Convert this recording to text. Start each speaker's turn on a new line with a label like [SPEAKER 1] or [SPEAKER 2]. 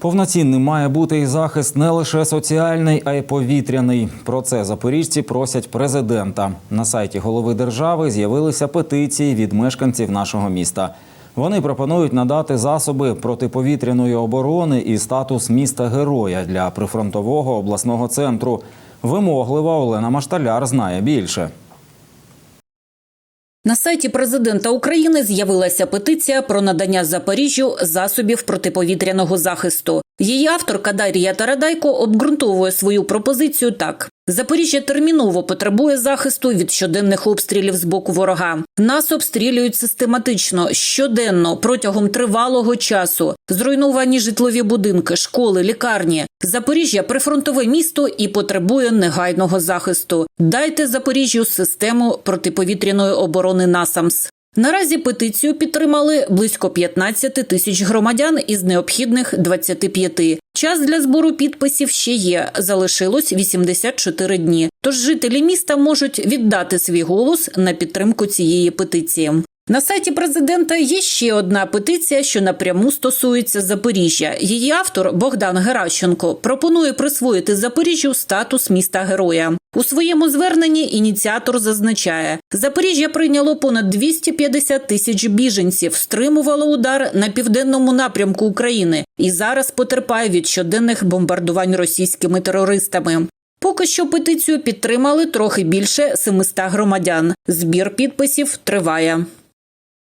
[SPEAKER 1] Повноцінним має бути і захист не лише соціальний, а й повітряний. Про це запоріжці просять президента. На сайті голови держави з'явилися петиції від мешканців нашого міста. Вони пропонують надати засоби протиповітряної оборони і статус міста героя для прифронтового обласного центру. Вимоглива Олена Машталяр знає більше.
[SPEAKER 2] На сайті президента України з'явилася петиція про надання Запоріжжю засобів протиповітряного захисту. Її авторка Дар'я Тарадайко обґрунтовує свою пропозицію так: Запоріжжя терміново потребує захисту від щоденних обстрілів з боку ворога. Нас обстрілюють систематично щоденно протягом тривалого часу. Зруйновані житлові будинки, школи, лікарні. Запоріжжя прифронтове місто і потребує негайного захисту. Дайте Запоріжжю систему протиповітряної оборони НАСАМС. Наразі петицію підтримали близько 15 тисяч громадян із необхідних 25. Час для збору підписів ще є. Залишилось 84 дні. Тож жителі міста можуть віддати свій голос на підтримку цієї петиції. На сайті президента є ще одна петиція, що напряму стосується Запоріжжя. Її автор Богдан Геращенко пропонує присвоїти Запоріжжю статус міста героя. У своєму зверненні ініціатор зазначає, Запоріжжя прийняло понад 250 тисяч біженців, стримувало удар на південному напрямку України і зараз потерпає від щоденних бомбардувань російськими терористами. Поки що петицію підтримали трохи більше 700 громадян. Збір підписів триває.